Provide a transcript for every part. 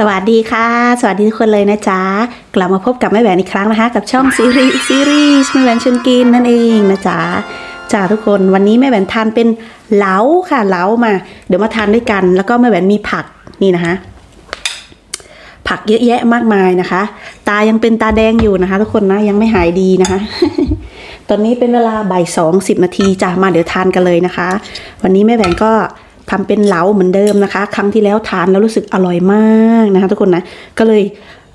สวัสดีค่ะ สวัสดีทุกคนเลยนะจ๊ะ กลับมาพบกับแม่แหวนอีกครั้งนะคะ กับช่องซีรีส์ซีรีส์แม่แหวนชวนกินนั่นเองนะจ๊ะจ้าทุกคนวันนี้แม่แหวนทานเป็นเหลาค่ะเหลามา เดี๋ยวมาทานด้วยกัน แล้วก็แม่แหวนมีผักนี่นะคะ ผักเยอะแยะมากมายนะคะ ตายังเป็นตาแดงอยู่นะคะ ทุกคนนะยังไม่หายดีนะคะ ตอนนี้เป็นเวลาบ่ายสองสิบนาทีจ้ะมาเดี๋ยวทานกันเลยนะคะ วันนี้แม่แหวนก็ ทำเป็นเหลาเหมือนเดิมนะคะ ครั้งที่แล้วทานแล้วรู้สึกอร่อยมากนะคะทุกคนนะ ก็เลย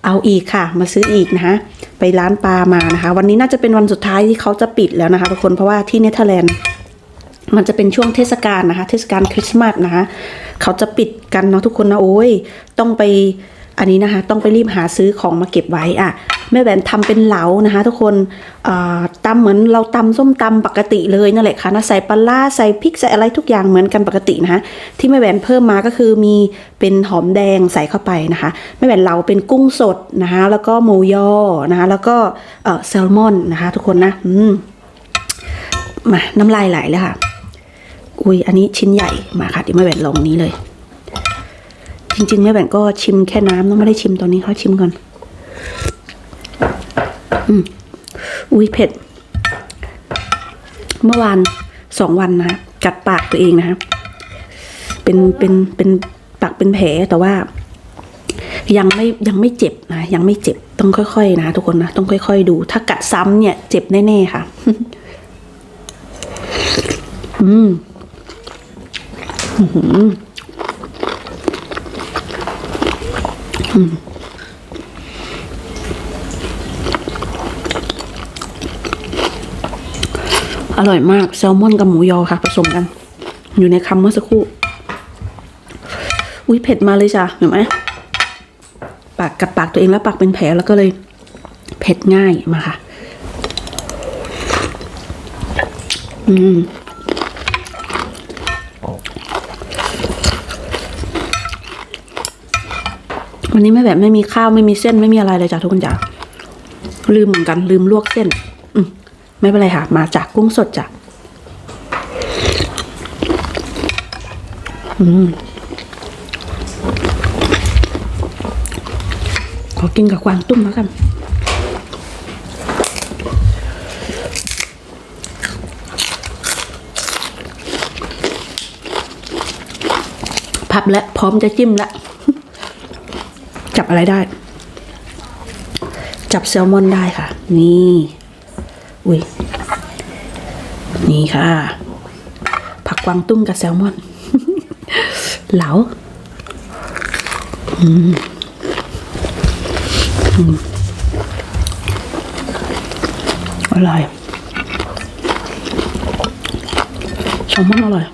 เอาอีกค่ะ มาซื้ออีกนะคะ ไปร้านปลามานะคะ วันนี้น่าจะเป็นวันสุดท้ายที่เขาจะปิดแล้วนะคะทุกคนเพราะว่าที่เนเธอร์แลนด์มันจะเป็นช่วงเทศกาลนะคะ เทศกาลคริสต์มาสนะคะ เขาจะปิดกันเนาะทุกคนนะโอ้ยต้องไปอันนี้นะคะ ต้องไปรีบหาซื้อของมาเก็บไว้อะ แม่แหวนทำเป็นเหลานะคะ ทุกคนอ่าตำเหมือนเราตำส้มตำปกติเลยนั่นแหละค่ะนะใส่ปลาร้าใส่พริกใส่อะไรทุกอย่างเหมือนกันปกตินะคะที่แม่แหวนเพิ่มมาก็คือมีเป็นหอมแดงใส่เข้าไปนะคะแม่แหวนเหลาเป็นกุ้งสดนะคะแล้วก็หมูยอนะคะแล้วก็แซลมอนนะคะ ทุกคนนะอืมมาน้ำลายไหลเลยค่ะ อุ้ยอันนี้ชิ้นใหญ่มาค่ะเดี๋ยวแม่แหวนลองนี้เลย จริงๆแม่แหวนก็ชิมแค่น้ำต้องไม่ได้ชิมตอนนี้เขาชิมก่อน อืมอุ้ยเผ็ด เมื่อวานสองวันนะกัดปากตัวเองนะคะเป็นเป็นเป็นปากเป็นแผลแต่ว่า ยังไม่ยังไม่เจ็บนะยังไม่เจ็บต้องค่อยๆ นะทุกคนนะต้องค่อย ๆ ดู ถ้ากัดซ้ำเนี่ย เจ็บแน่ๆค่ะ อืมอืม อร่อยมากแซลมอนกับหมูยอค่ะ ผสมกัน อยู่ในคำเมื่อสักครู่ อุ้ยเผ็ดมาเลยจ้ะเห็นไหมปากกัดปากตัวเองแล้วปากเป็นแผลแล้วก็เลยเผ็ดง่ายมาค่ะ อืมวันนี้ไม่แบบไม่มีข้าวไม่มีเส้นไม่มีอะไรเลยจ้ะทุกคนจ้ะลืมเหมือนกันลืมลวกเส้น ไม่เป็นไรค่ะ มาจากกุ้งสดจ้ะอืมขอกินกับกวางตุ้มแล้วกันพับและพร้อมจะจิ้มละ จับอะไรได้ จับแซลมอนได้ค่ะ นี่ อุ้ยนี่ค่ะ ผักกวางตุ้งกับแซลมอน เหลาอืมอร่อยแซลมอนอร่อย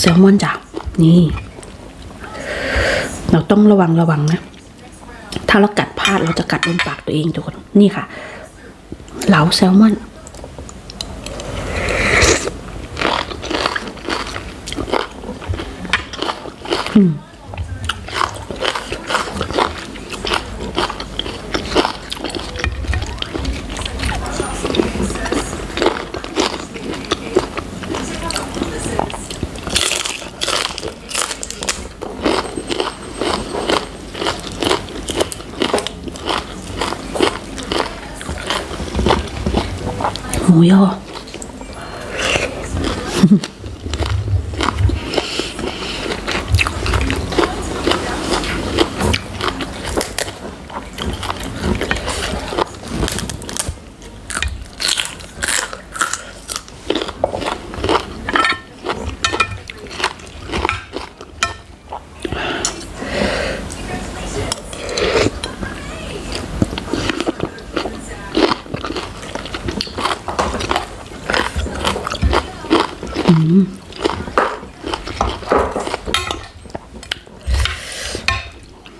แซลมอนจ้ะนี่ เราต้องระวังระวังนะ ถ้าเรากัดพลาดเราจะกัดโดนปากตัวเองทุกคน นี่ค่ะ เหลาแซลมอนหมู ยอ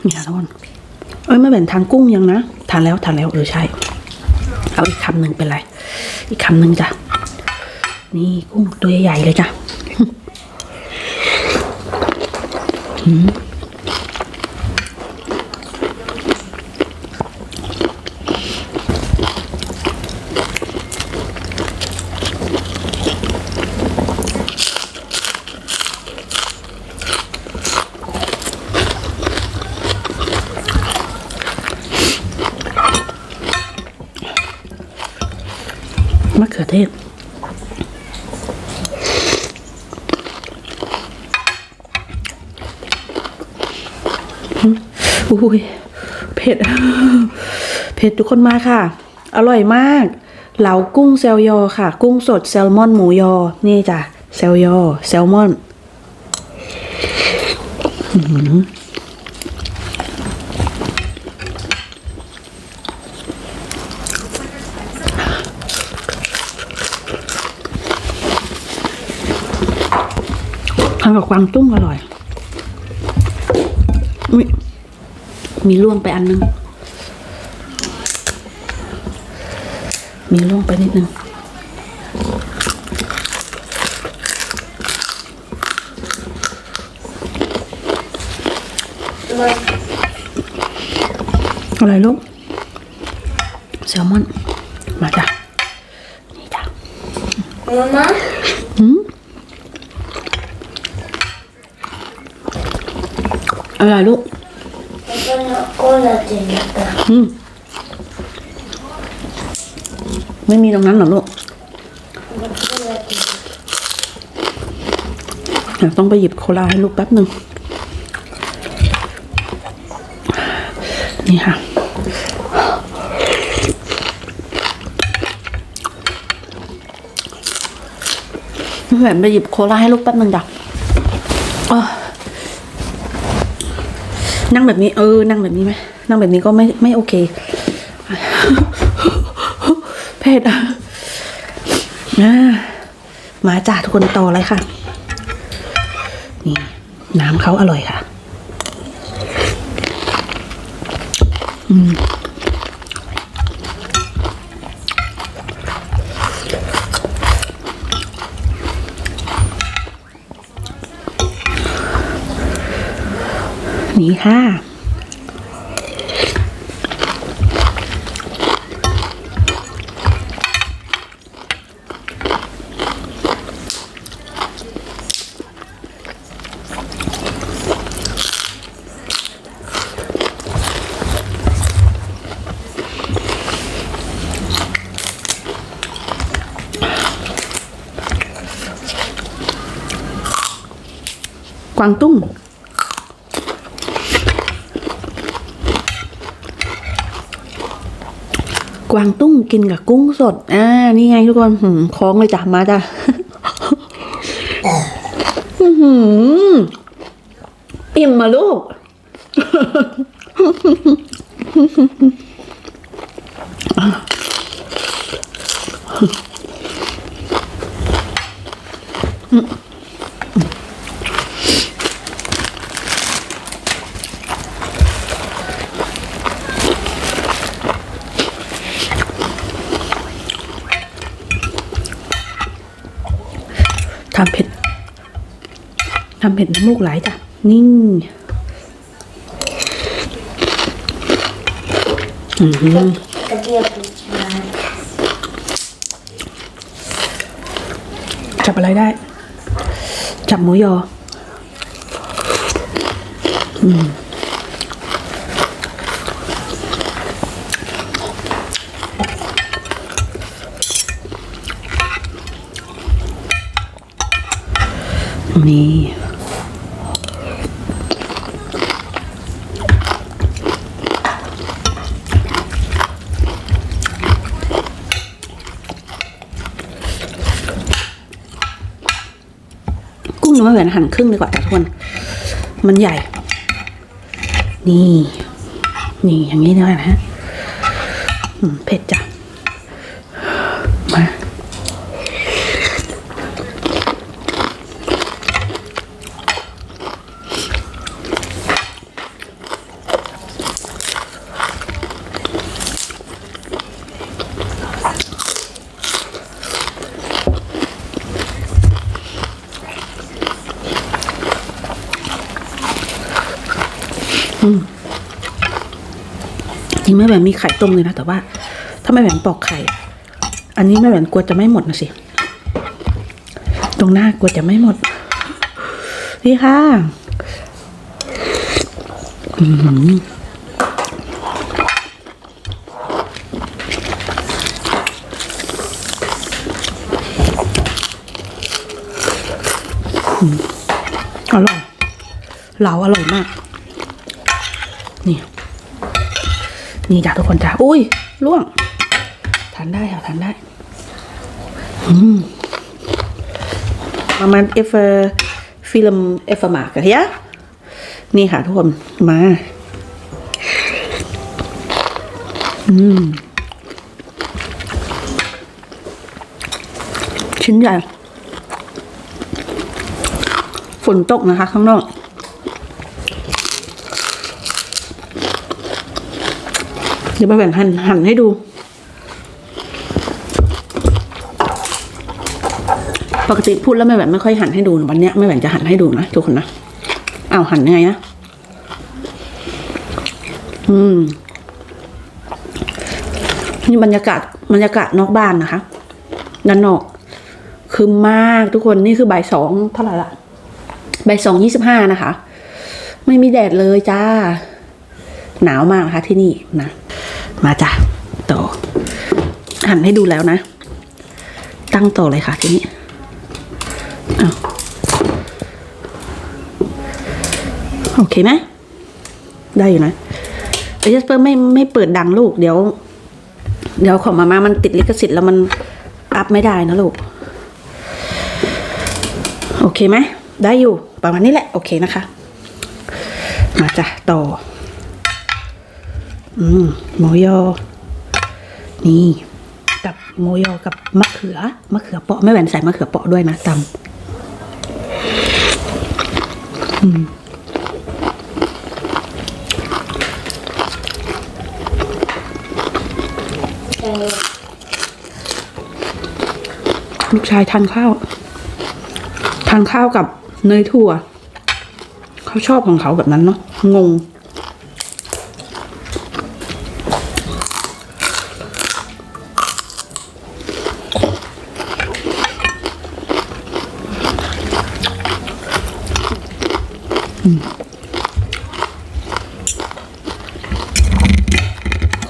นี่ค่ะทุกคน เอ้ยไม่แบ่นทานกุ้งยังนะทานแล้วทานแล้วเออใช่ เอาอีกคำหนึ่งเป็นไร อีกคำหนึ่งจ้ะ นี่กุ้งตัวใหญ่เลยจ้ะมะเขือเทศ อุ้ยเผ็ด เผ็ดทุกคนมาค่ะ อร่อยมาก เหลากุ้งแซลยอค่ะ กุ้งสดแซลมอนหมูยอ นี่จ้ะแซลยอแซลมอนทำกับกวางตุ้งอร่อย อุ๊ย มีล่วงไปอันนึง มีล่วงไปนิดนึงอะไรลูกแซลมอน มาจ้ะนี่จ้ะ Mamma, อืมอะไรลูก jag får kolla till detta. อืม ไม่มีตรงนั้นหรอลูกต้องไปหยิบโคลาให้ลูกแป๊บหนึ่งนี่ค่ะ แหวนไปหยิบโคลาให้ลูกแป๊บหนึ่งจ้ะนั่งแบบนี้ เออ นั่งแบบนี้ไหม นั่งแบบนี้ก็ไม่ไม่โอเคเผ็ดอะอ่ามาจ้าทุกคนต่อเลยค่ะ นี่น้ำเขาอร่อยค่ะนี่ค่ะ กวางตุ้ง กวางตุ้งกินกับกุ้งสด อ่า นี่ไงทุกคนหืมคล้องเลยจ้ะ มาจ้ะอื้อหืออิ่มมาลูก ทำเผ็ดทำเผ็ดน้ำมูกไหลจ้ะ นิ่งอืมกระเทียมจับอะไรได้ จับหมูยอ อืม นี่กุ้งยังไม่เหมือนหั่นครึ่งดีกว่าแต่ทุกคนมันใหญ่ นี่ นี่อย่างนี้นะฮะอืมเผ็ดจ้ะ แม่แหวนมีไข่ต้มเลยนะ แต่ว่า ถ้าแม่แหวนปอกไข่ อันนี้แม่แหวนกลัวจะไม่หมดนะสิ ตรงหน้ากลัวจะไม่หมดพี่ค่ะอืมอืมอร่อยเหลาอร่อยมาก นี่ นี่จ้ะทุกคนจ้ะอุ้ยล่วงทานได้ค่ะทานได้อืมมามันเอฟฟิล์มเอฟมากันเฮียนี่ค่ะทุกคน มา อืม ชิ้นใหญ่ ฝนตกนะคะ ข้างนอก เดี๋ยวมาแบ่งหั่นหั่นให้ดูปกติพูดแล้วแม่แหวนไม่ค่อยหั่นให้ดูวันนี้แม่แหวนจะหั่นให้ดูนะทุกคนนะเอาหั่นยังไงนะ อืม นี่บรรยากาศบรรยากาศนอกบ้านนะคะด้านนอกคือมากทุกคนนี่คือบ่ายสองเท่าไหร่ละบ่ายสองยี่สิบห้านะคะ ไม่มีแดดเลยจ้า หนาวมากนะคะที่นี่นะ มาจ้ะต่อหั่นให้ดูแล้วนะ ตั้งต่อเลยค่ะทีนี้อ้าโอเคไหมได้อยู่นะแต่ยัสเปอร์ไม่ไม่เปิดดังลูก เดี๋ยว เดี๋ยวของมาม่ามันติดลิขสิทธิ์แล้วมันอัพไม่ได้นะลูก โอเคไหมได้อยู่ประมาณนี้แหละ โอเคนะคะ มาจ้ะต่อ หมูยอ นี่ กับหมูยอกับมะเขือ มะเขือเปาะไม่แหวนใส่มะเขือเปาะด้วยนะตำลูกชายทานข้าว ทานข้าวกับเนยถั่ว เขาชอบของเขาแบบนั้นเนาะงง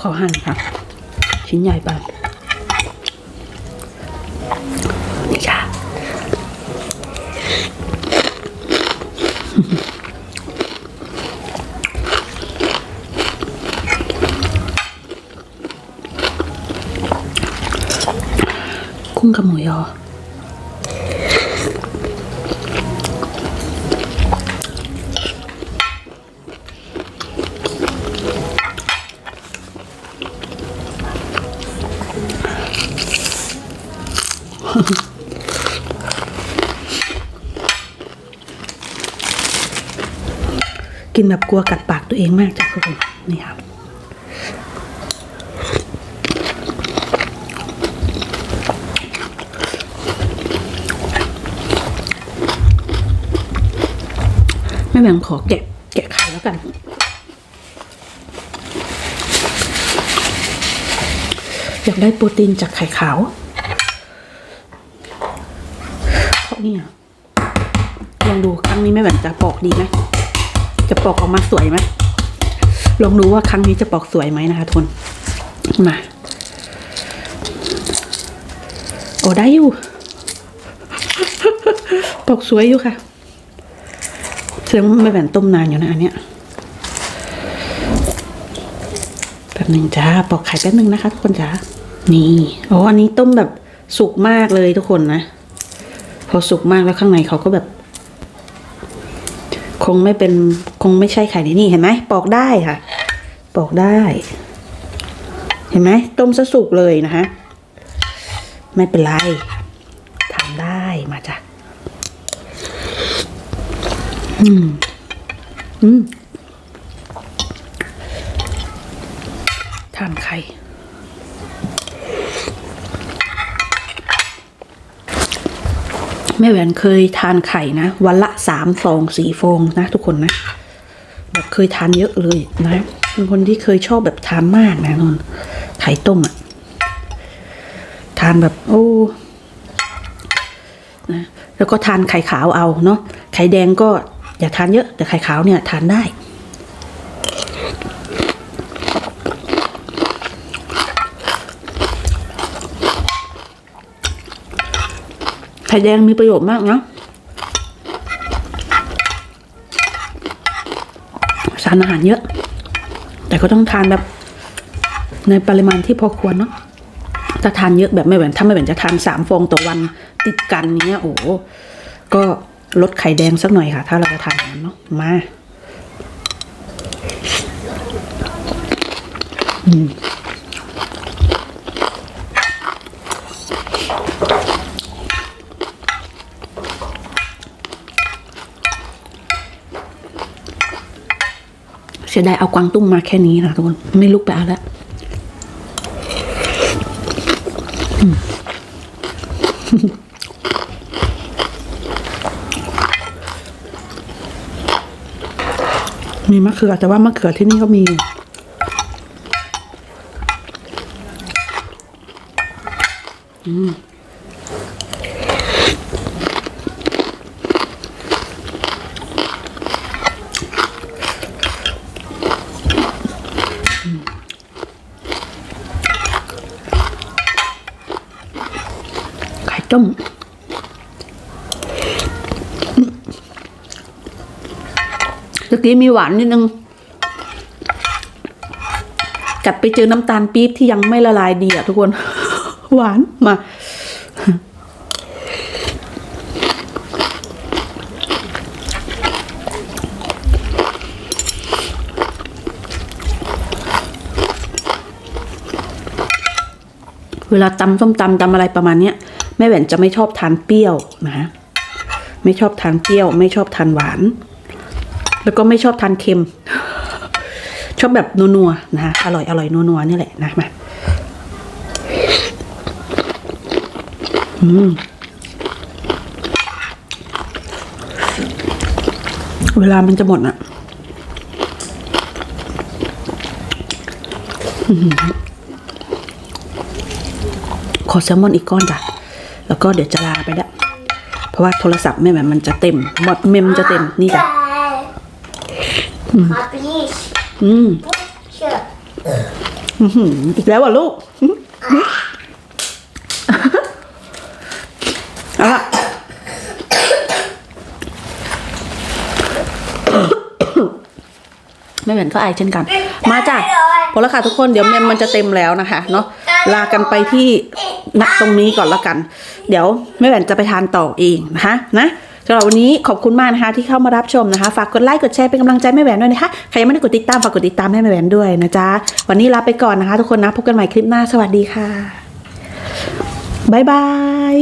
ขอหั่นค่ะ ชิ้นใหญ่ไปนี่จ้ากุ้งกับหมูยอ กินแบบกลัวกัดปากตัวเองมากจ้ะทุกคนนี่ครับไม่แบ่งขอแกะแกะไข่แล้วกันอยากได้โปรตีนจากไข่ขาวเพราะเนี่ยลองดูครั้งนี้ไม่แบ่งจะปอกดีไหม จะปอกออกมาสวยไหมลองดูว่าครั้งนี้จะปอกสวยไหมนะคะทุกคนมา โอ้ได้อยู่ ปอกสวยอยู่ค่ะแสดงว่าไม่แบ่นต้มนานอยู่นะอันเนี้ยแป๊บหนึ่งจ้าปอกไข่แป๊บหนึ่งนะคะ ทุกคนจ้านี่อ๋ออันนี้ต้มแบบสุกมากเลยทุกคนนะพอสุกมากแล้วข้างในเขาก็แบบ คงไม่เป็นคงไม่ใช่ไข่ในนี่เห็นไหมปอกได้ค่ะ ปอกได้ เห็นไหมต้มซะสุกเลยนะคะ ไม่เป็นไรทำได้มาจ้ะอืมอืมทานไข่แม่แหวนเคยทานไข่นะ วันละสามฟองสี่ฟองนะทุกคนนะ แบบเคยทานเยอะเลยนะเป็นคนที่เคยชอบแบบทานมากนะนนไข่ต้มอะทานแบบโอ้นะแล้วก็ทานไข่ขาวเอาเนาะไข่แดงก็อย่าทานเยอะ แต่ไข่ขาวเนี่ยทานได้ไข่แดงมีประโยชน์มากนะารอาหารเยอะ แต่ก็ต้องทานแบบในปริมาณที่พอควรเนาะถ้าทานเยอะแบบไม่แหวนถ้าไม่แหวนจะทานสามฟองต่อวันติดกันเนี้ยโอ้ก็ลดไข่แดงสักหน่อยค่ะ ถ้าเราจะทานนั้นเนาะมาอืม สียดายเอากวางตุ้งมาแค่นี้นะทุกคนไม่ลุกไปเอาแล้วมีมะเขือแต่ว่ามะเขือที่นี่ก็มี อืม กี้มีหวานนิดนึง กัดไปเจอน้ำตาลปี๊บที่ยังไม่ละลายดีอะทุกคน หวานมาเวลาตำส้มตำตำอะไรประมาณเนี้ยแม่แหวนจะไม่ชอบทานเปรี้ยวนะฮะไม่ชอบทานเปรี้ยว ไม่ชอบทานหวาน แล้วก็ไม่ชอบทานเค็ม ชอบแบบนัวๆนะคะอร่อยอร่อยนัวๆนี่แหละนะมาอืมเวลามันจะหมดอะขอแซลมอนอีกก้อนจ้ะ แล้วก็เดี๋ยวจะลาไปล้เพราะว่าโทรศัพท์แม่แบบมันจะเต็มหมดเมมจะเต็มนี่จ้ะ Papi, อืม kör. อื้อหืออีกแล้วอะลูกเอาละไม่เหมือนก็ไอเช่นกัน มาจ้ะพอแล้วค่ะทุกคนเดี๋ยวเมมมันจะเต็มแล้วนะคะเนาะลากันไปที่นักตรงนี้ก่อนละกัน เดี๋ยวแม่แหวนจะไปทานต่อเองนะคะนะ สำหรับวันนี้ขอบคุณมากนะคะที่เข้ามารับชมนะคะ ฝากกดไลค์กดแชร์เป็นกำลังใจแม่แหวนด้วยนะคะ ใครยังไม่ได้กดติดตามฝากกดติดตามให้แม่แหวนด้วยนะจ๊ะ วันนี้ลาไปก่อนนะคะ ทุกคนนะพบกันใหม่คลิปหน้าสวัสดีค่ะบ๊ายบาย